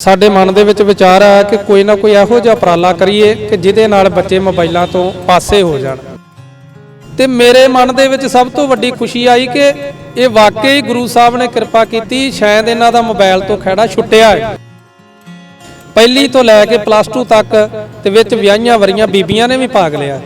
ਸਾਡੇ ਮਨ ਦੇ ਵਿੱਚ ਵਿਚਾਰ ਆਇਆ ਕਿ ਕੋਈ ਨਾ ਕੋਈ ਇਹੋ ਜਿਹਾ ਉਪਰਾਲਾ ਕਰੀਏ ਕਿ ਜਿਹਦੇ ਨਾਲ ਬੱਚੇ ਮੋਬਾਈਲਾਂ ਤੋਂ ਪਾਸੇ ਹੋ ਜਾਣ। ਤੇ ਮੇਰੇ ਮਨ ਦੇ ਵਿੱਚ ਸਭ ਤੋਂ ਵੱਡੀ ਖੁਸ਼ੀ ਆਈ ਕਿ ਇਹ ਵਾਕਈ ਗੁਰੂ ਸਾਹਿਬ ਨੇ ਕਿਰਪਾ ਕੀਤੀ, ਸ਼ਾਇਦ ਇਹਨਾਂ ਦਾ ਮੋਬਾਈਲ ਤੋਂ ਖਹਿੜਾ ਛੁੱਟਿਆ ਹੈ ਪਹਿਲੀ ਤੋਂ ਲੈ ਕੇ ਪਲੱਸ 2 ਤੱਕ ਤੇ ਵਿੱਚ ਵਿਆਹੀਆਂ ਵਰੀਆਂ ਬੀਬੀਆਂ ਨੇ ਵੀ ਭਾਗ ਲਿਆ।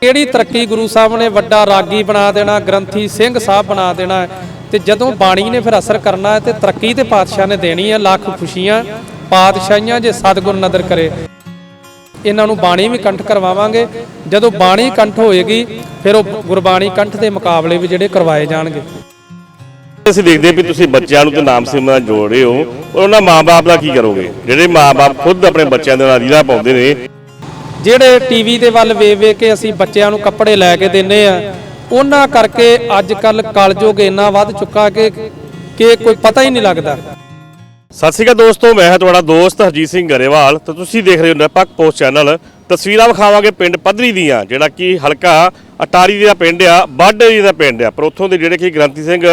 ਕਿਹੜੀ ਤਰੱਕੀ ਗੁਰੂ ਸਾਹਿਬ ਨੇ ਵੱਡਾ ਰਾਗੀ ਬਣਾ ਦੇਣਾ, ਗ੍ਰੰਥੀ ਸਿੰਘ ਸਾਹਿਬ ਬਣਾ ਦੇਣਾ ਤੇ ਜਦੋਂ ਬਾਣੀ ਨੇ ਫਿਰ ਅਸਰ ਕਰਨਾ ਹੈ ਤੇ ਤਰੱਕੀ ਤੇ ਪਾਤਸ਼ਾਹ ਨੇ ਦੇਣੀ ਹੈ ਲੱਖ ਖੁਸ਼ੀਆਂ ਪਾਤਸ਼ਾਹੀਆਂ ਜੇ ਸਤਿਗੁਰ ਨਦਰ ਕਰੇ। ਇਹਨਾਂ ਨੂੰ ਬਾਣੀ ਵੀ ਕੰਠ ਕਰਵਾਵਾਂਗੇ। ਜਦੋਂ ਬਾਣੀ ਕੰਠ ਹੋਏਗੀ ਫਿਰ ਉਹ ਗੁਰਬਾਣੀ ਕੰਠ ਦੇ ਮੁਕਾਬਲੇ ਵੀ ਜਿਹੜੇ ਕਰਵਾਏ ਜਾਣਗੇ। ਅਸੀਂ ਦੇਖਦੇ ਵੀ ਤੁਸੀਂ ਬੱਚਿਆਂ ਨੂੰ ਤੇ ਨਾਮ ਸਿਮਰਨ ਜੋੜ ਰਹੇ ਹੋ ਔਰ ਉਹਨਾਂ ਮਾਪੇ ਦਾ ਕੀ ਕਰੋਗੇ? ਜਿਹੜੇ ਮਾਪੇ ਖੁਦ ਆਪਣੇ ਬੱਚਿਆਂ ਦੇ ਨਾਲ ਰੀਲਾ ਪਾਉਂਦੇ ਨੇ। ਜਿਹੜੇ ਟੀਵੀ ਦੇ ਵੱਲ ਵੇਖ ਵੇਖ ਕੇ ਅਸੀਂ ਬੱਚਿਆਂ ਨੂੰ ਕੱਪੜੇ ਲੈ ਕੇ ਦਿੰਨੇ ਆ ਉਹਨਾਂ ਕਰਕੇ ਅੱਜ ਕੱਲ ਕਲਯੁਗ ਇੰਨਾ ਵੱਧ ਚੁੱਕਾ ਕਿ ਕਿ ਕੋਈ ਪਤਾ ਹੀ ਨਹੀਂ ਲੱਗਦਾ। ਸਤਿ ਸ਼੍ਰੀ ਅਕਾਲ ਦੋਸਤੋ, ਮੈਂ ਹਾਂ ਤੁਹਾਡਾ ਦੋਸਤ ਹਰਜੀਤ ਸਿੰਘ ਗਰੇਵਾਲ। ਤੇ ਤੁਸੀਂ ਦੇਖ ਰਹੇ ਹੋ ਨਿਰਪੱਖ ਪੋਸਟ ਚੈਨਲ। ਤਸਵੀਰਾਂ ਵਿਖਾਵਾਂਗੇ ਪਿੰਡ ਪੱਧਰੀ ਦੀਆਂ, ਜਿਹੜਾ ਕਿ ਹਲਕਾ ਅਟਾਰੀ ਦਾ ਪਿੰਡ ਆ, ਬਾਡੇ ਦਾ ਪਿੰਡ ਆ। ਪਰ ਉੱਥੋਂ ਦੇ ਜਿਹੜੇ ਕਿ ਗ੍ਰੰਥੀ ਸਿੰਘ,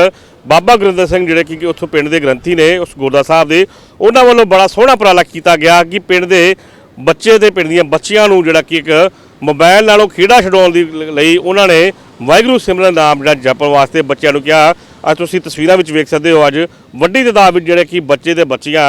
ਬਾਬਾ ਗੁਰਿੰਦਰ ਸਿੰਘ ਜਿਹੜੇ ਕਿ ਉੱਥੋਂ ਪਿੰਡ ਦੇ ਗ੍ਰੰਥੀ ਨੇ, ਉਸ ਗੁਰਦਾ ਸਾਹਿਬ ਦੇ, ਉਹਨਾਂ ਵੱਲੋਂ ਬੜਾ ਸੋਹਣਾ ਉਪਰਾਲਾ ਕੀਤਾ ਗਿਆ ਕਿ ਪਿੰਡ ਦੇ ਬੱਚੇ ਤੇ ਪਿੰਡ ਦੀਆਂ ਬੱਚੀਆਂ ਨੂੰ ਜਿਹੜਾ ਕਿ ਇੱਕ ਮੋਬਾਈਲ ਨਾਲੋਂ ਖੇੜਾ ਛਡਾਉਣ ਦੀ ਲਈ ਉਹਨਾਂ ਨੇ ਵਾਹਿਗੁਰੂ ਸਿਮਰਨ ਨਾਮ ਜਿਹੜਾ ਜਪਣ ਵਾਸਤੇ ਬੱਚਿਆਂ ਨੂੰ ਕਿਹਾ। ਅੱਜ ਤੁਸੀਂ ਤਸਵੀਰਾਂ ਵਿੱਚ ਵੇਖ ਸਕਦੇ ਹੋ ਅੱਜ ਵੱਡੀ ਤਾਦਾਦ ਵਿੱਚ ਜਿਹੜੇ ਕਿ ਬੱਚੇ ਤੇ ਬੱਚੀਆਂ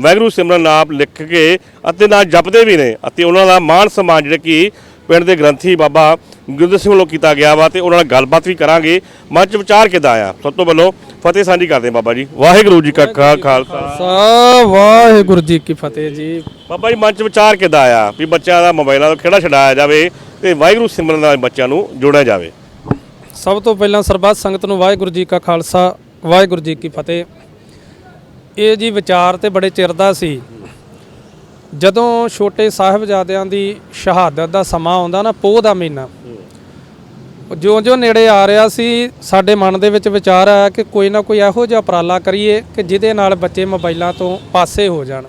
ਵਾਹਿਗੁਰੂ ਸਿਮਰਨ ਨਾਮ ਲਿਖ ਕੇ ਅਤੇ ਨਾਲ ਜਪਦੇ ਵੀ ਨੇ ਅਤੇ ਉਹਨਾਂ ਦਾ ਮਾਣ ਸਨਮਾਨ ਜਿਹੜੇ ਕਿ ਪਿੰਡ ਦੇ ਗ੍ਰੰਥੀ ਬਾਬਾ ਗੁਰਦਰ ਸਿੰਘ ਵੱਲੋਂ ਕੀਤਾ ਗਿਆ ਵਾ ਤੇ ਉਹਨਾਂ ਨਾਲ ਗੱਲਬਾਤ ਵੀ ਕਰਾਂਗੇ। ਮਨ ਚ ਵਿਚਾਰ ਕਿੱਦਾਂ ਆ ਸਭ ਤੋਂ ਪਹਿਲਾਂ ਫਤਿਹ ਸਾਂਝੀ ਕਰਦੇ ਬਾਬਾ ਜੀ। ਵਾਹਿਗੁਰੂ ਜੀ ਕਾ ਖਾਲਸਾ। ਵਾਹਿਗੁਰੂ ਜੀ ਕੀ ਫਤਿਹ ਜੀ। ਬਾਬਾ ਜੀ ਮਨ ਚ ਵਿਚਾਰ ਕਿੱਦਾਂ ਆਇਆ ਵੀ ਬੱਚਿਆਂ ਦਾ ਮੋਬਾਈਲਾਂ ਤੋਂ ਖੇੜਾ ਛਡਾਇਆ ਜਾਵੇ ਤੇ ਵਾਹਿਗੁਰੂ ਸਿਮਰਨ ਨਾਲ ਬੱਚਿਆਂ ਨੂੰ ਜੋੜਿਆ ਜਾਵੇ? ਸਭ ਤੋਂ ਪਹਿਲਾਂ ਸਰਬੱਤ ਸੰਗਤ ਨੂੰ ਵਾਹਿਗੁਰੂ ਜੀ ਕਾ ਖਾਲਸਾ, ਵਾਹਿਗੁਰੂ ਜੀ ਕੀ ਫਤਿਹ। ਇਹ ਜੀ ਵਿਚਾਰ ਤੇ ਬੜੇ ਚਿਰ ਦਾ ਸੀ। ਜਦੋਂ ਛੋਟੇ ਸਾਹਿਬਜ਼ਾਦਿਆਂ ਦੀ ਸ਼ਹਾਦਤ ਦਾ ਸਮਾਂ ਆਉਂਦਾ ਨਾ, ਪੋਹ ਦਾ ਮਹੀਨਾ, ਜਿਉਂ-ਜਿਉਂ ਨੇੜੇ ਆ ਰਿਹਾ ਸੀ, ਸਾਡੇ ਮਨ ਦੇ ਵਿੱਚ ਵਿਚਾਰ ਆਇਆ ਕਿ ਕੋਈ ਨਾ ਕੋਈ ਇਹੋ ਜਿਹਾ ਉਪਰਾਲਾ ਕਰੀਏ ਕਿ ਜਿਹਦੇ ਨਾਲ ਬੱਚੇ ਮੋਬਾਈਲਾਂ ਤੋਂ ਪਾਸੇ ਹੋ ਜਾਣ।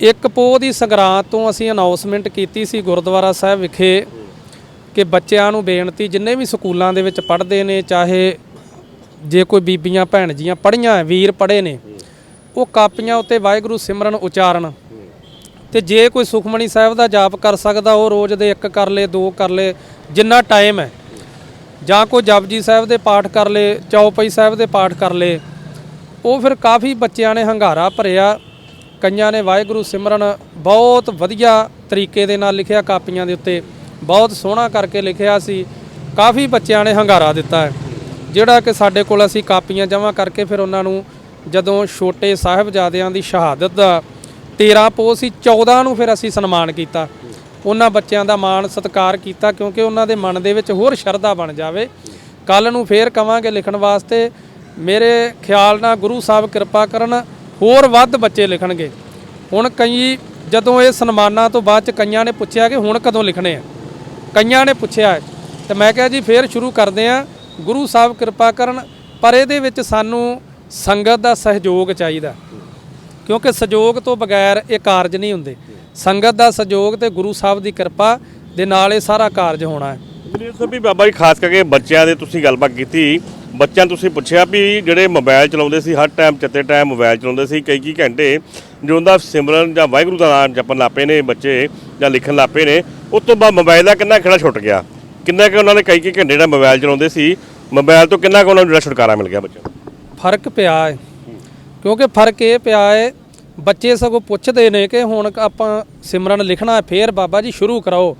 ਇੱਕ ਪੋਹ ਦੀ ਸੰਗਰਾਂਦ ਤੋਂ ਅਸੀਂ ਅਨਾਉਂਸਮੈਂਟ ਕੀਤੀ ਸੀ ਗੁਰਦੁਆਰਾ ਸਾਹਿਬ ਵਿਖੇ। ਕਿ ਬੱਚਿਆਂ ਨੂੰ ਬੇਨਤੀ ਜਿੰਨੇ ਵੀ ਸਕੂਲਾਂ ਦੇ ਵਿੱਚ ਪੜ੍ਹਦੇ ਨੇ, ਚਾਹੇ ਜੇ ਕੋਈ ਬੀਬੀਆਂ, ਭੈਣ ਜੀਆਂ ਪੜ੍ਹੀਆਂ ਵੀਰ ਪੜ੍ਹੇ ਨੇ, ਉਹ ਕਾਪੀਆਂ ਉੱਤੇ ਵਾਹਿਗੁਰੂ ਸਿਮਰਨ ਉਚਾਰਨ। ਤੇ ਜੇ ਕੋਈ ਸੁਖਮਣੀ ਸਾਹਿਬ ਦਾ ਜਾਪ ਕਰ ਸਕਦਾ, ਉਹ ਰੋਜ਼ ਦੇ ਇੱਕ ਕਰ ਲੇ, ਦੋ ਕਰ ਲੇ, ਜਿੰਨਾ ਟਾਈਮ ਹੈ। ਜਾਂ ਕੋਈ ਜਪਜੀ ਸਾਹਿਬ ਦੇ ਪਾਠ ਕਰ ਲੇ, ਚੌਪਈ ਸਾਹਿਬ ਦੇ ਪਾਠ ਕਰ ਲੇ, ਉਹ ਫਿਰ ਕਾਫੀ ਬੱਚਿਆਂ ਨੇ ਹੰਗਾਰਾ ਭਰਿਆ। ਕਈਆਂ ਨੇ ਵਾਹਿਗੁਰੂ ਸਿਮਰਨ ਬਹੁਤ ਵਧੀਆ ਤਰੀਕੇ ਦੇ ਨਾਲ ਲਿਖਿਆ ਕਾਪੀਆਂ ਦੇ ਉੱਤੇ। ਬਹੁਤ ਸੋਹਣਾ ਕਰਕੇ ਲਿਖਿਆ ਸੀ। ਕਾਫੀ ਬੱਚਿਆਂ ਨੇ ਹੰਗਾਰਾ ਦਿੱਤਾ ਹੈ। ਜਿਹੜਾ ਕਿ ਸਾਡੇ ਕੋਲ ਅਸੀਂ ਕਾਪੀਆਂ ਜਮ੍ਹਾਂ ਕਰਕੇ ਫਿਰ ਉਹਨਾਂ ਨੂੰ ਜਦੋਂ ਛੋਟੇ ਸਾਹਿਬਜ਼ਾਦਿਆਂ ਦੀ ਸ਼ਹਾਦਤ ਦਾ 13 ਪੋ ਸੀ 14 ਨੂੰ ਫਿਰ ਅਸੀਂ ਸਨਮਾਨ ਕੀਤਾ। ਉਹਨਾਂ ਬੱਚਿਆਂ ਦਾ ਮਾਣ ਸਤਿਕਾਰ ਕੀਤਾ ਕਿਉਂਕਿ ਉਹਨਾਂ ਦੇ ਮਨ ਦੇ ਵਿੱਚ ਹੋਰ ਸ਼ਰਧਾ ਬਣ ਜਾਵੇ। ਕੱਲ ਨੂੰ ਫੇਰ ਕਵਾਂਗੇ ਲਿਖਣ ਵਾਸਤੇ। ਮੇਰੇ ਖਿਆਲ ਨਾਲ ਗੁਰੂ ਸਾਹਿਬ ਕਿਰਪਾ ਕਰਨ ਹੋਰ ਵੱਧ ਬੱਚੇ ਲਿਖਣਗੇ। ਹੁਣ ਕਈ ਜਦੋਂ ਇਹ ਸਨਮਾਨਾਂ ਤੋਂ ਬਾਅਦ ਚ ਕਈਆਂ ਨੇ ਪੁੱਛਿਆ ਕਿ ਹੁਣ ਕਦੋਂ ਲਿਖਣੇ ਆ? ਕਈਆਂ ਨੇ ਪੁੱਛਿਆ ਹੈ। ਤੇ ਮੈਂ ਕਿਹਾ ਜੀ, ਫੇਰ ਸ਼ੁਰੂ ਕਰਦੇ ਆ ਗੁਰੂ ਸਾਹਿਬ ਕਿਰਪਾ ਕਰਨ, ਪਰ ਇਹਦੇ ਵਿੱਚ ਸਾਨੂੰ ਸੰਗਤ ਦਾ ਸਹਿਯੋਗ ਚਾਹੀਦਾ। ਕਿਉਂਕਿ ਸਹਿਯੋਗ ਤੋਂ ਬਗੈਰ ਇਹ ਕਾਰਜ ਨਹੀਂ ਹੁੰਦੇ। ਸੰਗਤ ਦਾ ਸਹਿਯੋਗ ਤੇ ਗੁਰੂ ਸਾਹਿਬ ਦੀ ਕਿਰਪਾ ਦੇ ਨਾਲ ਇਹ ਸਾਰਾ ਕਾਰਜ ਹੋਣਾ ਹੈ। ਜੀ ਸਭੀ ਬਾਬਾ ਜੀ, ਖਾਸ ਕਰਕੇ ਬੱਚਿਆਂ ਦੇ ਤੁਸੀਂ ਗੱਲਬਾਤ ਕੀਤੀ। ਬੱਚਿਆਂ ਨੂੰ ਤੁਸੀਂ ਪੁੱਛਿਆ ਵੀ ਜਿਹੜੇ ਮੋਬਾਈਲ ਚਲਾਉਂਦੇ ਸੀ, ਹਰ ਟਾਈਮ, ਚੱਤੇ ਟਾਈਮ ਮੋਬਾਈਲ ਚਲਾਉਂਦੇ ਸੀ, ਕਈ ਕਈ ਘੰਟੇ ਜੋ ਉਹਦਾ ਸਿਮਰਨ ਜਾਂ ਵਾਹਿਗੁਰੂ ਦਾ ਨਾਮ ਜਪਣ ਲੱਪੇ ਨੇ ਬੱਚੇ ਜਾਂ ਲਿਖਣ ਲੱਪੇ ਨੇ। ਉਸ ਤੋਂ ਬਾਅਦ ਮੋਬਾਈਲ ਦਾ ਕਿੰਨਾ ਖੜਾ ਛੁੱਟ ਗਿਆ? ਕਿੰਨਾ ਕਿ ਉਹਨਾਂ ਨੇ ਕਈ ਕਈ ਘੰਟੇ ਜਿਹੜਾ ਮੋਬਾਈਲ ਚਲਾਉਂਦੇ ਸੀ ਮੋਬਾਈਲ ਤੋਂ ਕਿੰਨਾ ਕੁ ਉਹਨਾਂ ਨੂੰ ਜਿਹੜਾ ਛੁਟਕਾਰਾ ਮਿਲ ਗਿਆ ਬੱਚਿਆਂ ਨੂੰ? ਫ਼ਰਕ ਪਿਆ ਹੈ ਕਿਉਂਕਿ ਫ਼ਰਕ ਇਹ ਪਿਆ ਹੈ ਬੱਚੇ ਸਗੋਂ ਪੁੱਛਦੇ ਨੇ ਕਿ ਹੁਣ ਆਪਾਂ ਸਿਮਰਨ ਲਿਖਣਾ ਹੈ, ਫੇਰ ਬਾਬਾ ਜੀ ਸ਼ੁਰੂ ਕਰਾਓ।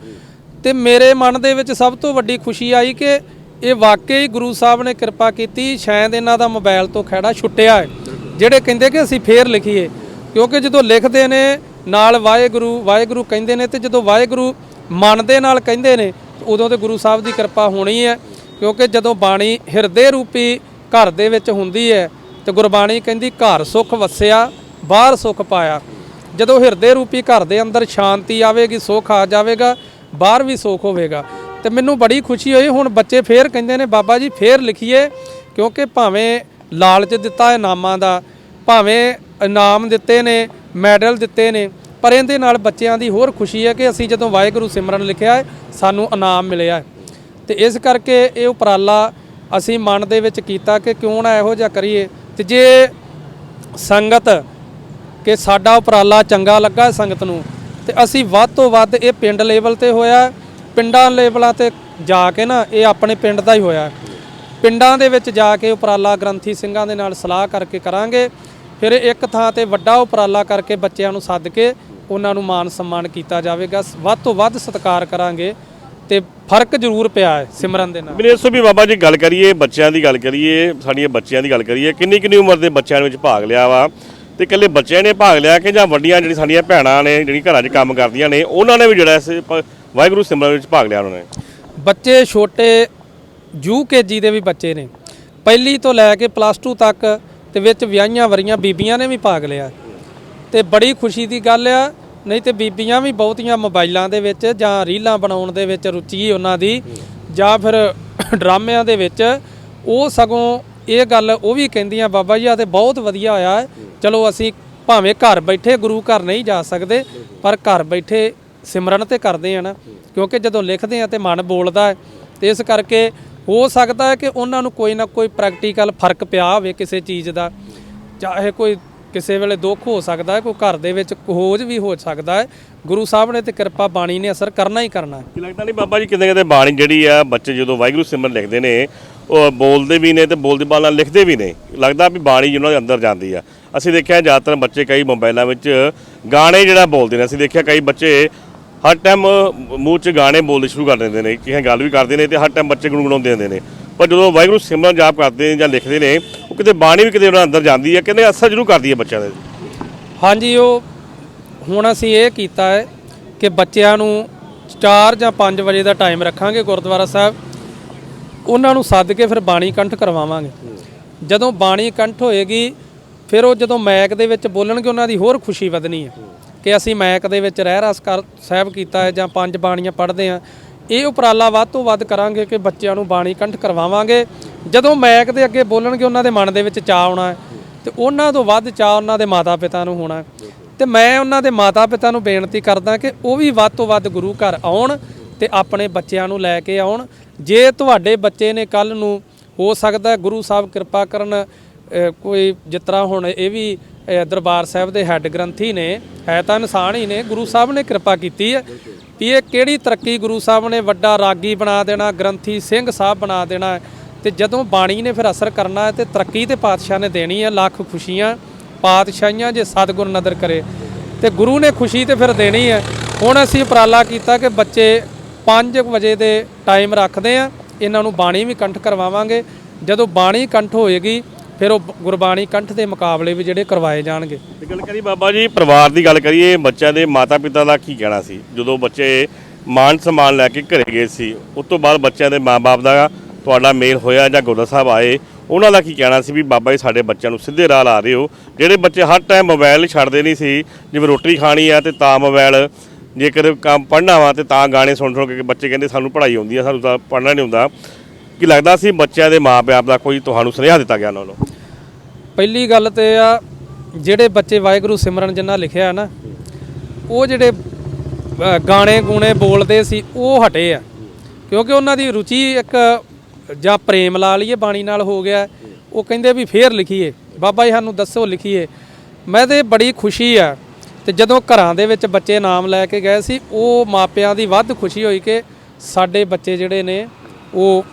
ਤੇ ਮੇਰੇ ਮਨ ਦੇ ਵਿੱਚ ਸਭ ਤੋਂ ਵੱਡੀ ਖੁਸ਼ੀ ਆਈ ਕਿ ਇਹ ਵਾਕਈ ਗੁਰੂ ਸਾਹਿਬ ਨੇ ਕਿਰਪਾ ਕੀਤੀ ਸ਼ਾਇਦ ਇਹਨਾਂ ਦਾ ਮੋਬਾਈਲ ਤੋਂ ਖੜਾ ਛੁੱਟਿਆ ਹੈ ਜਿਹੜੇ ਕਹਿੰਦੇ ਕਿ ਅਸੀਂ ਫੇਰ ਲਿਖੀਏ। ਕਿਉਂਕਿ ਜਦੋਂ ਲਿਖਦੇ ਨੇ ਨਾਲ ਵਾਹਿਗੁਰੂ ਵਾਹਿਗੁਰੂ ਕਹਿੰਦੇ ਨੇ ਤੇ ਜਦੋਂ ਵਾਹਿਗੁਰੂ ਮਨ ਦੇ ਨਾਲ ਕਹਿੰਦੇ ਨੇ, ਉਦੋਂ ਤੇ ਗੁਰੂ ਸਾਹਿਬ ਦੀ ਕਿਰਪਾ ਹੋਣੀ ਹੈ, ਕਿਉਂਕਿ ਜਦੋਂ ਬਾਣੀ ਹਿਰਦੇ ਰੂਪੀ ਘਰ ਦੇ ਵਿੱਚ ਹੁੰਦੀ ਹੈ, ਤੇ ਗੁਰਬਾਣੀ ਕਹਿੰਦੀ ਘਰ ਸੁਖ ਵਸਿਆ, ਬਾਹਰ ਸੁਖ ਪਾਇਆ। ਜਦੋਂ ਹਿਰਦੇ ਰੂਪੀ ਘਰ ਦੇ ਅੰਦਰ ਸ਼ਾਂਤੀ ਆਵੇਗੀ, ਸੁਖ ਆ ਜਾਵੇਗਾ, ਬਾਹਰ ਵੀ ਸੁਖ ਹੋਵੇਗਾ। ਤੇ ਮੈਨੂੰ ਬੜੀ ਖੁਸ਼ੀ ਹੋਈ, ਹੁਣ ਬੱਚੇ ਫੇਰ ਕਹਿੰਦੇ ਨੇ, ਬਾਬਾ ਜੀ ਫੇਰ ਲਿਖੀਏ, ਕਿਉਂਕਿ ਭਾਵੇਂ ਲਾਲਚ ਦਿੱਤਾ ਇਨਾਮਾਂ ਦਾ, ਭਾਵੇਂ ਇਨਾਮ ਦਿੱਤੇ ਨੇ, ਮੈਡਲ ਦਿੱਤੇ ਨੇ ਪਰ ਇਹਦੇ ਨਾਲ ਬੱਚਿਆਂ ਦੀ ਹੋਰ ਖੁਸ਼ੀ ਹੈ ਕਿ ਅਸੀਂ ਜਦੋਂ ਵਾਹਿਗੁਰੂ ਸਿਮਰਨ ਲਿਖਿਆ ਹੈ, ਸਾਨੂੰ ਇਨਾਮ ਮਿਲਿਆ ਹੈ। ਤੇ ਇਸ ਕਰਕੇ ਇਹ ਉਪਰਾਲਾ ਅਸੀਂ ਮਨ ਦੇ ਵਿੱਚ ਕੀਤਾ ਕਿ ਕਿਉਂ ਨਾ ਇਹੋ ਜਿਹਾ ਕਰੀਏ। ਤੇ ਜੇ ਸੰਗਤ ਕਿ ਸਾਡਾ ਉਪਰਾਲਾ ਚੰਗਾ ਲੱਗਾ ਸੰਗਤ ਨੂੰ, ਤੇ ਅਸੀਂ ਵੱਧ ਤੋਂ ਵੱਧ ਇਹ ਪਿੰਡ ਲੈਵਲ ਤੇ ਹੋਇਆ, ਪਿੰਡਾਂ ਲੈਵਲਾਂ ਤੇ ਜਾ ਕੇ ਨਾ ਇਹ ਆਪਣੇ ਪਿੰਡ ਦਾ ਹੀ ਹੋਇਆ। ਪਿੰਡਾਂ ਦੇ ਵਿੱਚ ਜਾ ਕੇ ਉਪਰਾਲਾ ਗ੍ਰੰਥੀ ਸਿੰਘਾਂ ਦੇ ਨਾਲ ਸਲਾਹ ਕਰਕੇ ਕਰਾਂਗੇ। ਫਿਰ ਇੱਕ ਥਾਂ ਤੇ ਵੱਡਾ ਉਪਰਾਲਾ ਕਰਕੇ ਬੱਚਿਆਂ ਨੂੰ ਸੱਦ ਕੇ ਉਹਨਾਂ ਨੂੰ ਮਾਨ ਸਨਮਾਨ ਕੀਤਾ ਜਾਵੇਗਾ। ਵੱਧ ਤੋਂ ਵੱਧ ਸਤਿਕਾਰ ਕਰਾਂਗੇ ਤੇ ਫ਼ਰਕ ਜ਼ਰੂਰ ਪਿਆ ਹੈ ਸਿਮਰਨ ਦੇ ਨਾਲ। ਤੋਂ ਵੀ ਬਾਬਾ ਜੀ ਗੱਲ ਕਰੀਏ ਬੱਚਿਆਂ ਦੀ ਗੱਲ ਕਰੀਏ ਸਾਡੀਆਂ ਬੱਚਿਆਂ ਦੀ ਗੱਲ ਕਰੀਏ ਕਿੰਨੀ ਕਿੰਨੀ ਉਮਰ ਦੇ ਬੱਚਿਆਂ ਵਿੱਚ ਭਾਗ ਲਿਆ ਵਾ ਤੇ ਇਕੱਲੇ ਬੱਚਿਆਂ ਨੇ ਭਾਗ ਲਿਆ ਕਿ ਜਾਂ ਵੱਡੀਆਂ ਜਿਹੜੀ ਸਾਡੀਆਂ ਭੈਣਾਂ ਨੇ ਜਿਹੜੀ ਘਰਾਂ 'ਚ ਕੰਮ ਕਰਦੀਆਂ ਨੇ ਉਹਨਾਂ ਨੇ ਵੀ ਜਿਹੜਾ ਇਸ ਪ- ਵਾਹਿਗੁਰੂ ਸਿਮਰਨ ਵਿੱਚ ਭਾਗ ਲਿਆ ਉਹਨਾਂ ਨੇ? ਬੱਚੇ ਛੋਟੇ ਯੂਕੇਜੀ ਦੇ ਵੀ ਬੱਚੇ ਨੇ। ਪਹਿਲੀ ਤੋਂ ਲੈ ਕੇ ਪਲੱਸ 2 ਤੱਕ ਤੇ ਵਿੱਚ ਵਿਆਹੀਆਂ ਵਰੀਆਂ ਬੀਬੀਆਂ ਨੇ ਵੀ ਭਾਗ ਲਿਆ। ਤੇ ਬੜੀ ਖੁਸ਼ੀ ਦੀ ਗੱਲ ਆ। ਨਹੀਂ ਤੇ ਬੀਬੀਆਂ ਵੀ ਬਹੁਤੀਆਂ ਮੋਬਾਈਲਾਂ ਦੇ ਵਿੱਚ ਜਾਂ ਰੀਲਾਂ ਬਣਾਉਣ ਦੇ ਵਿੱਚ ਰੁਚੀ ਉਹਨਾਂ ਦੀ, ਜਾਂ ਫਿਰ ਡਰਾਮਿਆਂ ਦੇ ਵਿੱਚ। ਉਹ ਸਗੋਂ ਇਹ ਗੱਲ ਉਹ ਵੀ ਕਹਿੰਦੀਆਂ, ਬਾਬਾ ਜੀ ਆ ਤੇ ਬਹੁਤ ਵਧੀਆ ਹੋਇਆ ਚਲੋ ਅਸੀਂ ਭਾਵੇਂ ਘਰ ਬੈਠੇ ਗੁਰੂ ਘਰ ਨਹੀਂ ਜਾ ਸਕਦੇ, ਪਰ ਘਰ ਬੈਠੇ ਸਿਮਰਨ ਤੇ ਕਰਦੇ ਆ ਨਾ। ਕਿਉਂਕਿ ਜਦੋਂ ਲਿਖਦੇ ਆ ਤੇ ਮਨ ਬੋਲਦਾ ਹੈ ਤੇ ਇਸ ਕਰਕੇ ਹੋ ਸਕਦਾ ਹੈ ਕਿ ਉਹਨਾਂ ਨੂੰ ਕੋਈ ਨਾ ਕੋਈ ਪ੍ਰੈਕਟੀਕਲ ਫ਼ਰਕ ਪਿਆ ਹੋਵੇ ਕਿਸੇ ਚੀਜ਼ ਦਾ। ਚਾਹੇ ਕੋਈ ਕਿਸੇ ਵੇਲੇ ਦੁੱਖ ਹੋ ਸਕਦਾ ਹੈ, ਕੋਈ ਘਰ ਦੇ ਵਿੱਚ ਖੋਜ ਵੀ ਹੋ ਸਕਦਾ ਹੈ। ਗੁਰੂ ਸਾਹਿਬ ਨੇ ਤੇ ਕਿਰਪਾ ਬਾਣੀ ਨੇ ਅਸਰ ਕਰਨਾ ਹੀ ਕਰਨਾ ਹੈ। ਕੀ ਲੱਗਦਾ ਨਹੀਂ ਬਾਬਾ ਜੀ ਕਿਤੇ ਕਿਤੇ ਬਾਣੀ ਜਿਹੜੀ ਆ, ਬੱਚੇ ਜਦੋਂ ਵਾਹਿਗੁਰੂ ਸਿਮਰਨ ਲਿਖਦੇ ਨੇ, ਉਹ ਬੋਲਦੇ ਵੀ ਨੇ ਤੇ ਬੋਲਦੇ ਬਾਲ ਨਾਲ ਲਿਖਦੇ ਵੀ ਨੇ। ਲੱਗਦਾ ਵੀ ਬਾਣੀ ਜਿਹਨਾਂ ਦੇ ਅੰਦਰ ਜਾਂਦੀ ਆ। ਅਸੀਂ ਦੇਖਿਆ ਜ਼ਿਆਦਾਤਰ ਬੱਚੇ ਕਈ ਮੋਬਾਈਲਾਂ ਵਿੱਚ ਗਾਣੇ ਜਿਹੜਾ ਬੋਲਦੇ ਨੇ। ਅਸੀਂ ਦੇਖਿਆ ਕਈ ਬੱਚੇ ਹਰ ਟਾਈਮ ਮੂੰਹ 'ਚ ਗਾਣੇ ਬੋਲਣੇ ਸ਼ੁਰੂ ਕਰ ਦਿੰਦੇ ਨੇ, ਕਿਸੇ ਗੱਲ ਵੀ ਕਰਦੇ ਨੇ ਤੇ ਹਰ ਟਾਈਮ ਬੱਚੇ ਗੁਣਗੁਣਾਉਂਦੇ ਹੁੰਦੇ ਨੇ। ਪਰ ਜਦੋਂ ਵਾਹਿਗੁਰੂ ਸਿਮਰਨ ਜਾਪ ਕਰਦੇ ਨੇ ਜਾਂ ਲਿਖਦੇ ਨੇ, ਉਹ ਕਿਤੇ ਬਾਣੀ ਵੀ ਕਿਤੇ ਉਹਨਾਂ ਅੰਦਰ ਜਾਂਦੀ ਹੈ, ਕਹਿੰਦੇ ਅਸਰ ਜ਼ਰੂਰ ਕਰਦੀ ਹੈ ਬੱਚਿਆਂ ਦੇ ਹਾਂਜੀ, ਉਹ ਹੁਣ ਅਸੀਂ ਇਹ ਕੀਤਾ ਹੈ ਕਿ ਬੱਚਿਆਂ ਨੂੰ 4 ਜਾਂ 5 ਵਜੇ ਦਾ ਟਾਈਮ ਰੱਖਾਂਗੇ ਗੁਰਦੁਆਰਾ ਸਾਹਿਬ। ਉਹਨਾਂ ਨੂੰ ਸੱਦ ਕੇ ਫਿਰ ਬਾਣੀ ਕੰਠ ਕਰਵਾਵਾਂਗੇ। ਜਦੋਂ ਬਾਣੀ ਕੰਠ ਹੋਏਗੀ, ਫਿਰ ਉਹ ਜਦੋਂ ਮੈਕ ਦੇ ਵਿੱਚ ਬੋਲਣਗੇ, ਉਹਨਾਂ ਦੀ ਹੋਰ ਖੁਸ਼ੀ ਵਧਣੀ ਹੈ ਕਿ ਅਸੀਂ ਮੈਕ ਦੇ ਵਿੱਚ ਰਹਿ ਰਸ ਕਰ ਸਾਹਿਬ ਕੀਤਾ ਹੈ ਜਾਂ ਪੰਜ ਬਾਣੀਆਂ ਪੜ੍ਹਦੇ ਆ ਇਹ ਉਪਰਾਲਾ ਵੱਧ ਤੋਂ ਵੱਧ ਕਰਾਂਗੇ ਕਿ ਬੱਚਿਆਂ ਨੂੰ ਬਾਣੀ ਕੰਠ ਕਰਵਾਵਾਂਗੇ ਜਦੋਂ ਮੈਕ ਦੇ ਅੱਗੇ ਬੋਲਣਗੇ, ਉਹਨਾਂ ਦੇ ਮਨ ਦੇ ਵਿੱਚ ਚਾਹ ਆਉਣਾ ਹੈ ਤੇ ਉਹਨਾਂ ਤੋਂ ਵੱਧ ਚਾਹ ਉਹਨਾਂ ਦੇ ਮਾਤਾ ਪਿਤਾ ਨੂੰ ਹੋਣਾ ਹੈ। ਤੇ ਮੈਂ ਉਹਨਾਂ ਦੇ ਮਾਤਾ ਪਿਤਾ ਨੂੰ ਬੇਨਤੀ ਕਰਦਾ ਕਿ ਉਹ ਵੀ ਵੱਧ ਤੋਂ ਵੱਧ ਗੁਰੂ ਘਰ ਆਉਣ ਤੇ ਆਪਣੇ ਬੱਚਿਆਂ ਨੂੰ ਲੈ ਕੇ ਆਉਣ ਜੇ ਤੁਹਾਡੇ ਬੱਚੇ ਨੇ ਕੱਲ ਨੂੰ ਹੋ ਸਕਦਾ ਗੁਰੂ ਸਾਹਿਬ ਕਿਰਪਾ ਕਰਨ ਕੋਈ ਜਿਸ ਤਰ੍ਹਾਂ ਹੁਣ ਇਹ ਵੀ ਦਰਬਾਰ ਸਾਹਿਬ ਦੇ ਹੈੱਡ ਗ੍ਰੰਥੀ ਨੇ, ਹੈ ਤਾਂ ਇਨਸਾਨ ਹੀ ਨੇ, ਗੁਰੂ ਸਾਹਿਬ ਨੇ ਕਿਰਪਾ ਕੀਤੀ ਹੈ ਵੀ ਇਹ ਕਿਹੜੀ ਤਰੱਕੀ ਗੁਰੂ ਸਾਹਿਬ ਨੇ ਵੱਡਾ ਰਾਗੀ ਬਣਾ ਦੇਣਾ, ਗ੍ਰੰਥੀ ਸਿੰਘ ਸਾਹਿਬ ਬਣਾ ਦੇਣਾ ਹੈ। ਤੇ ਜਦੋਂ ਬਾਣੀ ਨੇ ਫਿਰ ਅਸਰ ਕਰਨਾ ਹੈ ਤੇ ਤਰੱਕੀ ਤੇ ਪਾਤਸ਼ਾਹ ਨੇ ਦੇਣੀ ਹੈ, ਲੱਖ ਖੁਸ਼ੀਆਂ, ਪਾਤਸ਼ਾਹੀਆਂ ਜੇ ਸਤਿਗੁਰ ਨਦਰ ਕਰੇ। ਤੇ ਗੁਰੂ ਨੇ ਖੁਸ਼ੀ ਤੇ ਫਿਰ ਦੇਣੀ ਹੈ। ਹੁਣ ਅਸੀਂ ਉਪਰਾਲਾ ਕੀਤਾ ਕਿ ਬੱਚੇ 5 ਵਜੇ ਦੇ ਟਾਈਮ ਰੱਖਦੇ ਆ ਇਹਨਾਂ ਨੂੰ ਬਾਣੀ ਵੀ ਕੰਠ ਕਰਵਾਵਾਂਗੇ। ਜਦੋਂ ਬਾਣੀ ਕੰਠ ਹੋਏਗੀ ਫਿਰ ਉਹ ਗੁਰਬਾਣੀ ਕੰਠ ਦੇ ਮੁਕਾਬਲੇ ਵੀ ਜਿਹੜੇ ਕਰਵਾਏ ਜਾਣਗੇ। ਤੇ ਗੱਲ ਕਰੀ ਬਾਬਾ ਜੀ, ਪਰਿਵਾਰ ਦੀ ਗੱਲ ਕਰੀਏ, ਬੱਚਿਆਂ ਦੇ ਮਾਤਾ ਪਿਤਾ ਦਾ ਕੀ ਕਹਿਣਾ ਸੀ? ਜਦੋਂ ਬੱਚੇ ਮਾਨ ਸਨਮਾਨ ਲੈ ਕੇ ਘਰੇ ਗਏ ਸੀ, ਉਸ ਤੋਂ ਬਾਅਦ ਬੱਚਿਆਂ ਦੇ ਮਾਪੇ ਦਾ ਤੁਹਾਡਾ ਮੇਲ ਹੋਇਆ ਜਾਂ ਗੁਰਦਾ ਸਾਹਿਬ ਆਏ, ਉਹਨਾਂ ਦਾ ਕੀ ਕਹਿਣਾ ਸੀ ਵੀ ਬਾਬਾ ਜੀ, ਸਾਡੇ ਬੱਚਿਆਂ ਨੂੰ ਸਿੱਧੇ ਰਾਹ ਲਾ ਰਹੇ ਹੋ ਜਿਹੜੇ ਬੱਚੇ ਹਰ ਟਾਈਮ ਮੋਬਾਈਲ ਛੱਡਦੇ ਨਹੀਂ ਸੀ, ਜਿਵੇਂ ਰੋਟੀ ਖਾਣੀ ਆ ਤੇ ਤਾਂ ਮੋਬਾਈਲ ਜੇਕਰ ਕੰਮ ਪੜ੍ਹਨਾ ਵਾ ਤੇ ਤਾਂ ਗਾਣੇ ਸੁਣ ਸੁਣ ਕੇ ਬੱਚੇ ਕਹਿੰਦੇ ਸਾਨੂੰ ਪੜ੍ਹਾਈ ਆਉਂਦੀ ਆ, ਸਾਨੂੰ ਤਾਂ ਪੜ੍ਹਨਾ ਨਹੀਂ ਹੁੰਦਾ। ਕੀ ਲੱਗਦਾ ਸੀ ਬੱਚਿਆਂ ਦੇ ਮਾਪੇ ਦਾ ਕੋਈ ਤੁਹਾਨੂੰ ਸੁਨੇਹਾ ਦਿੱਤਾ ਗਿਆ ਉਹਨਾਂ ਨੂੰ ਪਹਿਲੀ ਗੱਲ ਤੇ ਆ, ਜਿਹੜੇ ਬੱਚੇ ਵਾਹਿਗੁਰੂ ਸਿਮਰਨ ਜਿੰਨਾ ਲਿਖਿਆ ਨਾ, ਉਹ ਜਿਹੜੇ ਗਾਣੇ ਗੂਣੇ ਬੋਲਦੇ ਸੀ, ਉਹ ਹਟੇ ਆ। ਕਿਉਂਕਿ ਉਹਨਾਂ ਦੀ ਰੁਚੀ ਇੱਕ, ਜਾਂ ਪ੍ਰੇਮ ਲਾ ਲਈਏ, ਬਾਣੀ ਨਾਲ ਹੋ ਗਿਆ, ਉਹ ਕਹਿੰਦੇ ਵੀ ਫੇਰ ਲਿਖੀਏ। ਬਾਬਾ ਜੀ ਸਾਨੂੰ ਦੱਸੋ ਲਿਖੀਏ। ਮੈਂ ਤੇ ਬੜੀ ਖੁਸ਼ੀ ਆ, ਤੇ ਜਦੋਂ ਘਰਾਂ ਦੇ ਵਿੱਚ ਬੱਚੇ ਨਾਮ ਲੈ ਕੇ ਗਏ ਸੀ, ਉਹ ਮਾਪਿਆਂ ਦੀ ਵੱਧ ਖੁਸ਼ੀ ਹੋਈ ਕਿ ਸਾਡੇ ਬੱਚੇ ਜਿਹੜੇ ਨੇ, ਉਹ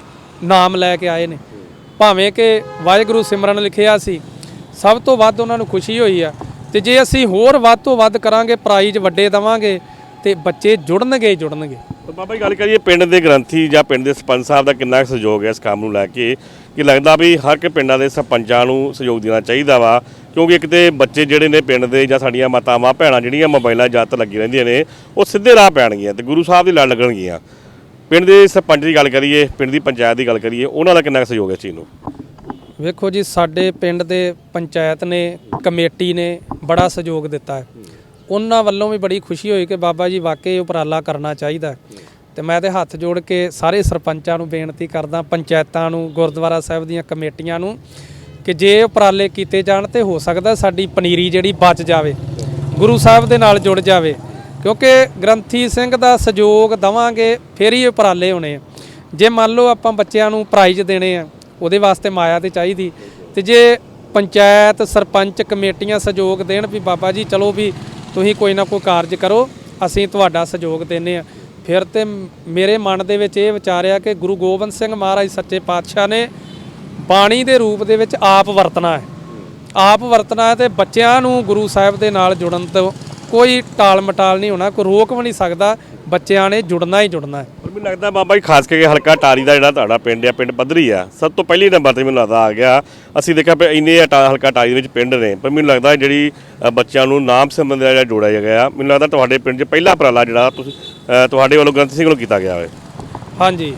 ਨਾਮ ਲੈ ਕੇ ਆਏ ਨੇ। ਭਾਵੇਂ ਕਿ ਵਾਹਿਗੁਰੂ ਸਿਮਰਨ ਲਿਖਿਆ ਸੀ, ਸਭ ਤੋਂ ਵੱਧ ਉਹਨਾਂ ਨੂੰ ਖੁਸ਼ੀ ਹੋਈ ਆ। ਤੇ ਜੇ ਅਸੀਂ ਹੋਰ ਵੱਧ ਤੋਂ ਵੱਧ ਕਰਾਂਗੇ, ਪ੍ਰਾਈਜ਼ ਵੱਡੇ ਦਵਾਂਗੇ, ਤੇ ਬੱਚੇ ਜੁੜਨਗੇ ਹੀ ਜੁੜਨਗੇ। ਤਾਂ ਬਾਬਾ ਜੀ ਗੱਲ ਕਰੀਏ, ਪਿੰਡ ਦੇ ਗ੍ਰੰਥੀ ਜਾਂ ਪਿੰਡ ਦੇ ਸਰਪੰਚ ਸਾਹਿਬ ਦਾ ਕਿੰਨਾ ਕੁ ਸਹਿਯੋਗ ਹੈ ਇਸ ਕੰਮ ਨੂੰ ਲੈ ਕੇ? ਕਿ ਲੱਗਦਾ ਵੀ ਹਰ ਇੱਕ ਪਿੰਡਾਂ ਦੇ ਸਰਪੰਚਾਂ ਨੂੰ ਸਹਿਯੋਗ ਦੇਣਾ ਚਾਹੀਦਾ ਵਾ, ਕਿਉਂਕਿ ਇੱਕ ਤੇ ਬੱਚੇ ਜਿਹੜੇ ਨੇ ਪਿੰਡ ਦੇ ਜਾਂ ਸਾਡੀਆਂ ਮਾਤਾਵਾਂ, ਭੈਣਾਂ ਜਿਹੜੀਆਂ ਮੋਬਾਈਲਾਂ ਜ਼ਿਆਦਾ ਲੱਗੀ ਰਹਿੰਦੀਆਂ ਨੇ, ਉਹ ਸਿੱਧੇ ਰਾਹ ਪੈਣਗੀਆਂ ਤੇ ਗੁਰੂ ਸਾਹਿਬ ਦੀ ਲੜ ਲੱਗਣਗੀਆਂ। ਪਿੰਡ ਦੇ ਸਰਪੰਚ ਦੀ ਗੱਲ ਕਰੀਏ, ਪਿੰਡ ਦੀ ਪੰਚਾਇਤ ਦੀ ਗੱਲ ਕਰੀਏ, ਉਹਨਾਂ ਦਾ ਕਿੰਨਾ ਕੁ ਸਹਿਯੋਗ ਹੈ ਇਸ ਚੀਜ਼ ਨੂੰ? ਵੇਖੋ ਜੀ, ਸਾਡੇ ਪਿੰਡ ਦੇ ਪੰਚਾਇਤ ਨੇ, ਕਮੇਟੀ ਨੇ ਬੜਾ ਸਹਿਯੋਗ ਦਿੱਤਾ ਹੈ। ਉਹਨਾਂ ਵੱਲੋਂ ਵੀ ਬੜੀ ਖੁਸ਼ੀ ਹੋਈ ਕਿ ਬਾਬਾ ਜੀ ਵਾਕਈ ਉਪਰਾਲਾ ਕਰਨਾ ਚਾਹੀਦਾ ਹੈ। ਤੇ ਮੈਂ ਤੇ ਹੱਥ ਜੋੜ ਕੇ ਸਾਰੇ ਸਰਪੰਚਾਂ ਨੂੰ ਬੇਨਤੀ ਕਰਦਾ, ਪੰਚਾਇਤਾਂ ਨੂੰ, ਗੁਰਦੁਆਰਾ ਸਾਹਿਬ ਦੀਆਂ ਕਮੇਟੀਆਂ ਨੂੰ, ਕਿ ਜੇ ਉਪਰਾਲੇ ਕੀਤੇ ਜਾਣ ਤੇ ਹੋ ਸਕਦਾ ਸਾਡੀ ਪਨੀਰੀ ਜਿਹੜੀ ਬਚ ਜਾਵੇ, ਗੁਰੂ ਸਾਹਿਬ ਦੇ ਨਾਲ ਜੁੜ ਜਾਵੇ। ਕਿਉਂਕਿ ਗ੍ਰੰਥੀ ਸਿੰਘ ਦਾ ਸਹਿਯੋਗ ਦਵਾਂਗੇ, ਫਿਰ ਹੀ ਉਪਰਾਲੇ ਹੋਣੇ ਆ। ਜੇ ਮੰਨ ਲਓ ਆਪਾਂ ਬੱਚਿਆਂ ਨੂੰ ਪ੍ਰਾਈਜ਼ ਦੇਣੇ ਆ, ਉਹਦੇ ਵਾਸਤੇ ਮਾਇਆ ਤੇ ਚਾਹੀਦੀ। ਤੇ ਜੇ ਪੰਚਾਇਤ, ਸਰਪੰਚ ਕਮੇਟੀਆਂ ਸਹਿਯੋਗ ਦੇਣ ਵੀ ਬਾਬਾ ਜੀ, ਚਲੋ ਵੀ ਤੁਸੀਂ ਕੋਈ ਨਾ ਕੋਈ ਕਾਰਜ ਕਰੋ, ਅਸੀਂ ਤੁਹਾਡਾ ਸਹਿਯੋਗ ਦਿੰਨੇ ਆ। ਫਿਰ ਤੇ ਮੇਰੇ ਮਨ ਦੇ ਵਿੱਚ ਇਹ ਵਿਚਾਰ ਆ ਕਿ ਗੁਰੂ ਗੋਬਿੰਦ ਸਿੰਘ ਮਹਾਰਾਜ ਸੱਚੇ ਪਾਤਸ਼ਾਹ ਨੇ ਬਾਣੀ ਦੇ ਰੂਪ ਦੇ ਵਿੱਚ ਆਪ ਵਰਤਣਾ ਹੈ। ਆਪ ਵਰਤਣਾ ਹੈ ਤੇ ਬੱਚਿਆਂ ਨੂੰ ਗੁਰੂ ਸਾਹਿਬ ਦੇ ਨਾਲ ਜੁੜਨ ਤੋਂ ਕੋਈ ਟਾਲ ਮਟਾਲ ਨਹੀਂ ਹੋਣਾ ਕੋਈ ਰੋਕ ਵੀ ਨਹੀਂ ਸਕਦਾ ਬੱਚਿਆਂ ਨੇ ਜੁੜਨਾ ਹੀ ਜੁੜਨਾ। ਹੈ ਪਰ ਮੈਨੂੰ ਲੱਗਦਾ ਬਾਬਾ ਜੀ ਖਾਸ ਕਰਕੇ ਹਲਕਾ ਟਾਰੀ ਦਾ ਜਿਹੜਾ ਤੁਹਾਡਾ ਪਿੰਡ ਆ ਪਿੰਡ ਪੱਧਰੀ ਆ ਸਭ ਤੋਂ ਪਹਿਲੀ ਨੰਬਰ ਤੇ ਮੈਨੂੰ ਲੱਗਦਾ ਆ ਗਿਆ। ਅਸੀਂ ਦੇਖਿਆ ਵੀ ਇੰਨੇ ਹਟਾ- ਹਲਕਾ ਟਾਰੀ ਦੇ ਵਿੱਚ ਪਿੰਡ ਨੇ ਪਰ ਮੈਨੂੰ ਲੱਗਦਾ ਜਿਹੜੀ ਅ, ਬੱਚਿਆਂ ਨੂੰ ਨਾਮ ਸੰਬੰਧ ਦਾ ਜਿਹੜਾ ਜੋੜਿਆ ਗਿਆ ਮੈਨੂੰ ਲੱਗਦਾ ਤੁਹਾਡੇ ਪਿੰਡ 'ਚ ਪਹਿਲਾ ਉਪਰਾਲਾ ਜਿਹੜਾ ਤੁਸੀਂ ਅ, ਤੁਹਾਡੇ ਵੱਲੋਂ ਗ੍ਰੰਥ ਸਿੰਘ ਵੱਲੋਂ ਕੀਤਾ ਗਿਆ ਹੋਵੇ। ਹਾਂਜੀ।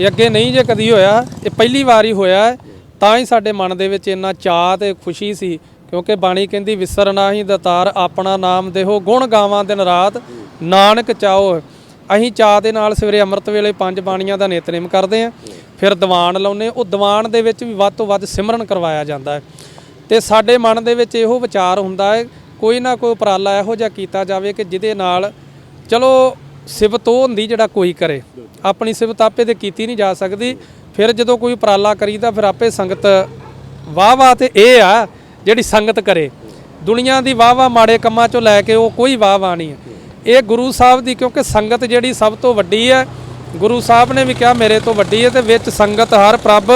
ਇਹ ਅੱਗੇ ਨਹੀਂ ਜੇ ਕਦੀ ਹੋਇਆ ਇਹ ਪਹਿਲੀ ਵਾਰ ਹੀ ਹੋਇਆ ਹੈ। ਤਾਂ ਹੀ ਸਾਡੇ ਮਨ ਦੇ ਵਿੱਚ ਇੰਨਾ ਚਾਹ ਤੇ ਖੁਸ਼ੀ ਸੀ ਕਿਉਂਕਿ ਬਾਣੀ ਕਹਿੰਦੀ, ਵਿਸਰ ਨਾਹੀ ਦਤਾਰ, ਆਪਣਾ ਨਾਮ ਦੇਹੋ, ਗੁਣ ਗਾਵਾਂ ਦਿਨ ਰਾਤ, ਨਾਨਕ ਚਾਓ। ਅਸੀਂ ਚਾਹ ਦੇ ਨਾਲ ਸਵੇਰੇ ਅੰਮ੍ਰਿਤ ਵੇਲੇ ਪੰਜ ਬਾਣੀਆਂ ਦਾ ਨਿਤਨੇਮ ਕਰਦੇ ਆਂ ਫਿਰ ਦੀਵਾਨ ਲਾਉਨੇ ਉਹ ਦੀਵਾਨ ਦੇ ਵਿੱਚ ਵੀ ਵੱਧ ਤੋਂ ਵੱਧ ਸਿਮਰਨ ਕਰਵਾਇਆ ਜਾਂਦਾ ਹੈ। ਤੇ ਸਾਡੇ ਮਨ ਦੇ ਵਿੱਚ ਇਹੋ ਵਿਚਾਰ ਹੁੰਦਾ ਹੈ, ਕੋਈ ਨਾ ਕੋਈ ਉਪਰਾਲਾ ਇਹੋ ਜਿਹਾ ਕੀਤਾ ਜਾਵੇ ਕਿ ਜਿਹਦੇ ਨਾਲ ਚਲੋ ਸਿਫਤ ਉਹ ਹੁੰਦੀ ਜਿਹੜਾ ਕੋਈ ਕਰੇ। ਆਪਣੀ ਸਿਫਤ ਆਪੇ ਤੇ ਕੀਤੀ ਨਹੀਂ ਜਾ ਸਕਦੀ। ਫਿਰ ਜਦੋਂ ਕੋਈ ਉਪਰਾਲਾ ਕਰੀਦਾ, ਫਿਰ ਆਪੇ ਸੰਗਤ ਵਾਹ ਵਾਹ ਤੇ ਇਹ ਆ ਜਿਹੜੀ ਸੰਗਤ ਕਰੇ। ਦੁਨੀਆ ਦੀ ਵਾਹ ਵਾਹ ਮਾੜੇ ਕੰਮਾਂ ਚੋਂ ਲੈ ਕੇ ਉਹ ਕੋਈ ਵਾਹ ਵਾਹ ਨਹੀਂ ਹੈ। ਇਹ ਗੁਰੂ ਸਾਹਿਬ ਦੀ ਕਿਉਂਕਿ ਸੰਗਤ ਜਿਹੜੀ ਸਭ ਤੋਂ ਵੱਡੀ ਹੈ ਗੁਰੂ ਸਾਹਿਬ ਨੇ ਵੀ ਕਿਹਾ ਮੇਰੇ ਤੋਂ ਵੱਡੀ ਹੈ ਤੇ ਵਿੱਚ ਸੰਗਤ ਹਰ ਪ੍ਰਭ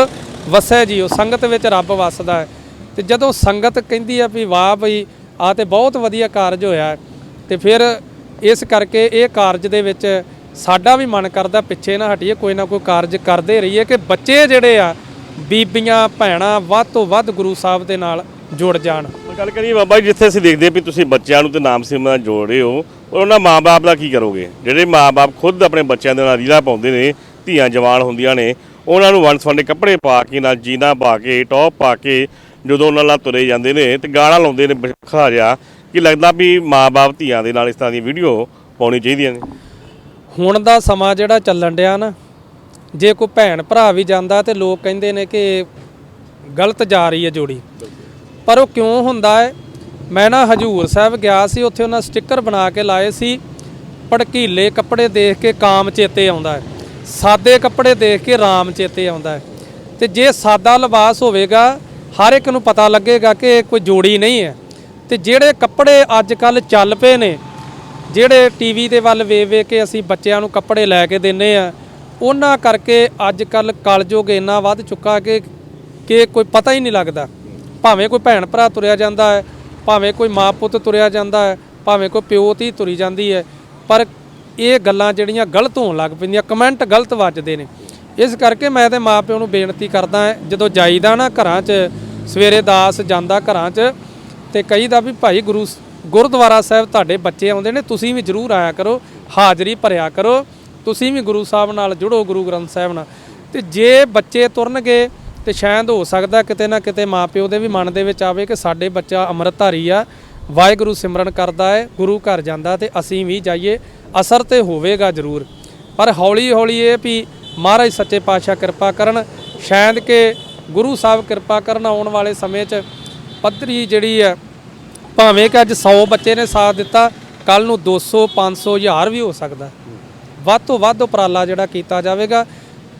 ਵਸੈ ਜੀਓ ਸੰਗਤ ਵਿੱਚ ਰੱਬ ਵਸਦਾ ਹੈ। ਤੇ ਜਦੋਂ ਸੰਗਤ ਕਹਿੰਦੀ ਆ ਵੀ ਵਾਹ ਬਈ ਆ ਤੇ ਬਹੁਤ ਵਧੀਆ ਕਾਰਜ ਹੋਇਆ ਹੈ, ਤੇ ਫਿਰ ਇਸ ਕਰਕੇ ਇਹ ਕਾਰਜ ਦੇ ਵਿੱਚ ਸਾਡਾ ਵੀ ਮਨ ਕਰਦਾ ਪਿੱਛੇ ਨਾ ਹਟੀਏ ਕੋਈ ਨਾ ਕੋਈ ਕਾਰਜ ਕਰਦੇ ਰਹੀਏ ਕਿ ਬੱਚੇ ਜਿਹੜੇ ਆ ਬੀਬੀਆਂ ਭੈਣਾਂ ਵੱਧ ਤੋਂ ਵੱਧ ਗੁਰੂ ਸਾਹਿਬ ਦੇ ਨਾਲ ਜੁੜ ਜਾਣ। ਪਰ ਗੱਲ ਕਰੀਏ ਬਾਬਾ ਜੀ ਜਿੱਥੇ ਅਸੀਂ ਦੇਖਦੇ ਵੀ ਤੁਸੀਂ ਬੱਚਿਆਂ ਨੂੰ ਤੇ ਨਾਮ ਸਿਮਰਨ ਜੋੜ ਰਹੇ ਹੋ ਔਰ ਉਹਨਾਂ ਮਾਪੇ ਦਾ ਕੀ ਕਰੋਗੇ? ਜਿਹੜੇ ਮਾਪੇ ਖੁਦ ਆਪਣੇ ਬੱਚਿਆਂ ਦੇ ਨਾਲ ਰੀਲਾ ਪਾਉਂਦੇ ਨੇ ਧੀਆਂ ਜਵਾਨ ਹੁੰਦੀਆਂ ਨੇ ਉਹਨਾਂ ਨੂੰ ਵੰਡ ਸਵੰਡੇ ਕੱਪੜੇ ਪਾ ਕੇ ਨਾਲ ਜੀਨਾ ਪਾ ਕੇ ਟੌਪ ਪਾ ਕੇ ਜਦੋਂ ਉਹਨਾਂ ਨਾਲ ਤੁਰੇ ਜਾਂਦੇ ਨੇ ਤੇ ਗਾਣਾ ਲਾਉਂਦੇ ਨੇ ਬਖਾ ਜਿਹਾ ਕਿ ਲੱਗਦਾ ਵੀ ਮਾਪੇ ਧੀਆਂ ਦੇ ਨਾਲ ਇਸ ਤਰ੍ਹਾਂ ਦੀ ਵੀਡੀਓ ਪਾਉਣੀ ਚਾਹੀਦੀਆਂ ਨੇ। ਹੁਣ ਦਾ ਸਮਾਂ ਜਿਹੜਾ ਚੱਲਣ ਡਿਆ ਨਾ ਜੇ ਕੋਈ ਭੈਣ ਭਰਾ ਵੀ ਜਾਂਦਾ ਤੇ ਲੋਕ ਕਹਿੰਦੇ ਨੇ ਕਿ ਗਲਤ ਜਾ ਰਹੀ ਹੈ ਜੋੜੀ। ਪਰ ਉਹ ਕਿਉਂ ਹੁੰਦਾ ਹੈ? ਮੈਂ ਨਾ ਹਜੂਰ ਸਾਹਿਬ ਗਿਆ ਸੀ, ਉੱਥੇ ਉਹਨਾਂ ਸਟicker ਬਣਾ ਕੇ ਲਾਏ ਸੀ। ਭੜਕੀਲੇ ਕੱਪੜੇ ਦੇਖ ਕੇ ਕਾਮ ਚੇਤੇ ਆਉਂਦਾ ਹੈ। ਸਾਦੇ ਕੱਪੜੇ ਦੇਖ ਕੇ ਰਾਮ ਚੇਤੇ ਆਉਂਦਾ ਹੈ। ਤੇ ਜੇ ਸਾਦਾ ਲਿਬਾਸ ਹੋਵੇਗਾ, ਹਰ ਇੱਕ ਨੂੰ ਪਤਾ ਲੱਗੇਗਾ ਕਿ ਇਹ ਕੋਈ ਜੋੜੀ ਨਹੀਂ ਹੈ। ਤੇ ਜਿਹੜੇ ਕੱਪੜੇ ਅੱਜ ਕੱਲ ਚੱਲ ਪਏ ਨੇ, ਜਿਹੜੇ ਟੀਵੀ ਦੇ ਵੱਲ ਵੇਖ ਵੇਖ ਕੇ ਅਸੀਂ ਬੱਚਿਆਂ ਨੂੰ ਕੱਪੜੇ ਲੈ ਕੇ ਦਿੰਨੇ ਆ, ਉਹਨਾਂ ਕਰਕੇ ਅੱਜ ਕੱਲ ਕਲਯੁਗ ਇੰਨਾ ਵੱਧ ਚੁੱਕਾ ਕਿ ਕਿ ਕੋਈ ਪਤਾ ਹੀ ਨਹੀਂ ਲੱਗਦਾ। ਭਾਵੇਂ ਕੋਈ ਭੈਣ ਭਰਾ ਤੁਰਿਆ ਜਾਂਦਾ ਹੈ, ਭਾਵੇਂ ਕੋਈ ਮਾਂ ਪੁੱਤ ਤੁਰਿਆ ਜਾਂਦਾ ਹੈ, ਭਾਵੇਂ ਕੋਈ ਪਿਓ ਧੀ ਤੁਰੀ ਜਾਂਦੀ ਹੈ, ਪਰ ਇਹ ਗੱਲਾਂ ਜਿਹੜੀਆਂ ਗਲਤ ਹੋਣ ਲੱਗ ਪੈਂਦੀਆਂ, ਕਮੈਂਟ ਗਲਤ ਵੱਜਦੇ ਨੇ। ਇਸ ਕਰਕੇ ਮੈਂ ਤੇ ਮਾਂ ਪਿਓ ਨੂੰ ਬੇਨਤੀ ਕਰਦਾ ਜਦੋਂ ਜਾਈਦਾ ਨਾ ਘਰਾਂ 'ਚ, ਸਵੇਰੇ ਦਾਸ ਜਾਂਦਾ ਘਰਾਂ 'ਚ, ਤੇ ਕਹੀਦਾ ਵੀ ਭਾਈ ਗੁਰੂ ਗੁਰਦੁਆਰਾ ਸਾਹਿਬ ਤੁਹਾਡੇ ਬੱਚੇ ਆਉਂਦੇ ਨੇ, ਤੁਸੀਂ ਵੀ ਜਰੂਰ ਆਇਆ ਕਰੋ, ਹਾਜ਼ਰੀ ਭਰਿਆ ਕਰੋ, ਤੁਸੀਂ ਵੀ ਗੁਰੂ ਸਾਹਿਬ ਨਾਲ ਜੁੜੋ, ਗੁਰੂ ਗ੍ਰੰਥ ਸਾਹਿਬ ਨਾਲ। ਤੇ ਜੇ ਬੱਚੇ ਤੁਰਨਗੇ ਤੇ ਸ਼ਾਇਦ ਹੋ ਸਕਦਾ ਕਿਤੇ ਨਾ ਕਿਤੇ ਮਾਪਿਓ ਦੇ ਵੀ ਮਨ ਦੇ ਵਿੱਚ ਆਵੇ ਕਿ ਸਾਡੇ ਬੱਚਾ ਅੰਮ੍ਰਿਤਧਾਰੀ ਆ, ਵਾਹਿਗੁਰੂ ਸਿਮਰਨ ਕਰਦਾ ਹੈ, ਗੁਰੂ ਘਰ ਜਾਂਦਾ ਤੇ ਅਸੀਂ ਵੀ ਜਾਈਏ, ਅਸਰ ਤੇ ਹੋਵੇਗਾ ਜ਼ਰੂਰ। ਪਰ ਹੌਲੀ ਹੌਲੀ ਇਹ ਵੀ ਮਹਾਰਾਜ ਸੱਚੇ ਪਾਤਸ਼ਾਹ ਕਿਰਪਾ ਕਰਨ, ਸ਼ਾਇਦ ਕਿ ਗੁਰੂ ਸਾਹਿਬ ਕਿਰਪਾ ਕਰਨ ਆਉਣ ਵਾਲੇ ਸਮੇਂ 'ਚ ਪੱਧਰੀ ਜਿਹੜੀ ਹੈ, ਭਾਵੇਂ ਕਿ ਅੱਜ 100 ਬੱਚੇ ਨੇ ਸਾਥ ਦਿੱਤਾ ਕੱਲ ਨੂੰ 200 500 1000 ਵੀ ਹੋ ਸਕਦਾ। ਵੱਧ ਤੋਂ ਵੱਧ ਉਪਰਾਲਾ ਜਿਹੜਾ ਕੀਤਾ ਜਾਵੇਗਾ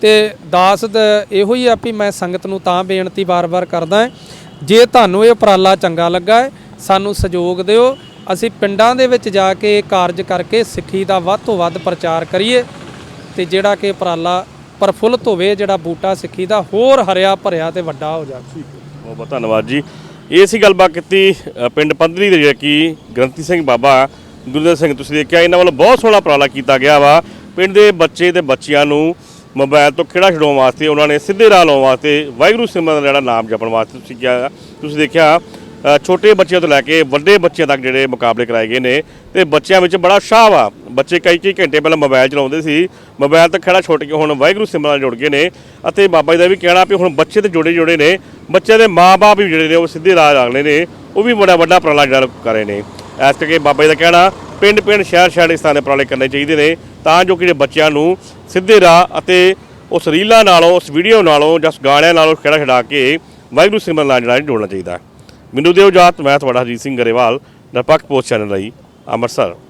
ਤੇ ਦਾਸ ਇਹੋ ਹੀ ਆ ਵੀ ਮੈਂ ਸੰਗਤ ਨੂੰ ਤਾਂ ਬੇਨਤੀ ਬਾਰ-ਬਾਰ ਕਰਦਾ ਜੇ ਤੁਹਾਨੂੰ ਇਹ ਉਪਰਾਲਾ ਚੰਗਾ ਲੱਗਾ ਹੈ, ਸਾਨੂੰ ਸਹਿਯੋਗ ਦਿਓ। ਅਸੀਂ ਪਿੰਡਾਂ ਦੇ ਵਿੱਚ ਜਾ ਕੇ ਇਹ ਕਾਰਜ ਕਰਕੇ ਸਿੱਖੀ ਦਾ ਵੱਧ ਤੋਂ ਵੱਧ ਪ੍ਰਚਾਰ ਕਰੀਏ ਤੇ ਜਿਹੜਾ ਕਿ ਉਪਰਾਲਾ ਪ੍ਰਫੁੱਲਤ ਹੋਵੇ, ਜਿਹੜਾ ਬੂਟਾ ਸਿੱਖੀ ਦਾ ਹੋਰ ਹਰਿਆ ਭਰਿਆ ਤੇ ਵੱਡਾ ਹੋ ਜਾਵੇ। ਬਹੁਤ ਬਹੁਤ ਧੰਨਵਾਦ ਜੀ। ਇਹ ਸੀ ਗੱਲਬਾਤ ਕੀਤੀ ਪਿੰਡ ਪੰਦਰੀ ਦੇ ਜਿਹੜਾ ਕਿ ਗ੍ਰੰਥੀ ਸਿੰਘ ਬਾਬਾ, ਗੁਰਦੇਵ ਸਿੰਘ ਤੁਸੀਂ ਦੇਖਿਆ, ਇਹਨਾਂ ਵੱਲੋਂ ਬਹੁਤ ਸੋਹਣਾ ਉਪਰਾਲਾ ਕੀਤਾ ਗਿਆ ਵਾ। ਪਿੰਡ ਦੇ ਬੱਚੇ ਤੇ ਬੱਚਿਆਂ ਨੂੰ ਮੋਬਾਈਲ ਤੋਂ ਖੇੜਾ ਛਡਾਉਣ ਵਾਸਤੇ ਉਹਨਾਂ ਨੇ ਸਿੱਧੇ ਰਾਹ ਲਾਉਣ ਵਾਸਤੇ ਵਾਹਿਗੁਰੂ ਸਿਮਰਨ ਦਾ ਜਿਹੜਾ ਨਾਮ ਜਪਣ ਵਾਸਤੇ ਤੁਸੀਂ ਕਿਹਾ, ਤੁਸੀਂ ਦੇਖਿਆ ਛੋਟੇ ਬੱਚਿਆਂ ਤੋਂ ਲੈ ਕੇ ਵੱਡੇ ਬੱਚਿਆਂ ਤੱਕ ਜਿਹੜੇ ਮੁਕਾਬਲੇ ਕਰਾਏ ਗਏ ਨੇ ਤੇ ਬੱਚਿਆਂ ਵਿੱਚ ਬੜਾ ਸ਼ਾਹ ਵਾ। ਬੱਚੇ ਕਈ ਕਈ ਘੰਟੇ ਪਹਿਲਾਂ ਮੋਬਾਈਲ ਚਲਾਉਂਦੇ ਸੀ, ਮੋਬਾਈਲ ਤੋਂ ਖੇੜਾ ਛੁੱਟ ਕੇ ਹੁਣ ਵਾਹਿਗੁਰੂ ਸਿਮਰਨ ਨਾਲ ਜੁੜ ਗਏ ਨੇ ਅਤੇ ਬਾਬਾ ਜੀ ਦਾ ਵੀ ਕਹਿਣਾ ਵੀ ਹੁਣ ਬੱਚੇ ਤੇ ਜੁੜੇ ਜੁੜੇ ਨੇ, ਬੱਚਿਆਂ ਦੇ ਮਾਪੇ ਵੀ ਜਿਹੜੇ ਨੇ ਉਹ ਸਿੱਧੇ ਰਾਹ ਲਾਗਲੇ ਨੇ, ਉਹ ਵੀ ਬੜਾ ਵੱਡਾ ਉਪਰਾਲਾ ਜਿਹੜਾ ਕਰ ਰਹੇ ਨੇ। ਇਸ ਕਰਕੇ ਬਾਬਾ ਜੀ ਦਾ ਕਹਿਣਾ ਪਿੰਡ ਪਿੰਡ ਸ਼ਹਿਰ ਸ਼ਹਿਰ ਇਸ ਤਰ੍ਹਾਂ ਦੇ ਉਪਰਾਲੇ ਕਰਨੇ ਚਾਹੀਦੇ ਨੇ। ਤਾਂ ਜੋ ਕਿ ਬੱਚਿਆਂ ਨੂੰ ਸਿੱਧੇ ਰਾਹ ਅਤੇ ਉਸ ਰੀਲਾਂ ਨਾਲੋਂ, ਉਸ ਵੀਡੀਓ ਨਾਲੋਂ ਜਾਂ ਉਸ ਗਾਣਿਆਂ ਨਾਲੋਂ ਖੇੜਾ ਛਡਾ ਕੇ ਵਾਹਿਗੁਰੂ ਸਿਮਰਨ ਨਾਲ ਜਿਹੜਾ ਜੋੜਨਾ ਚਾਹੀਦਾ। ਮੈਨੂੰ ਦਿਓ ਜਾਤ, ਮੈਂ ਤੁਹਾਡਾ ਹਰਜੀਤ ਸਿੰਘ ਗਰੇਵਾਲ, ਨਿਰਪੱਖ ਪੋਸਟ ਚੈਨਲ ਲਈ ਅੰਮ੍ਰਿਤਸਰ।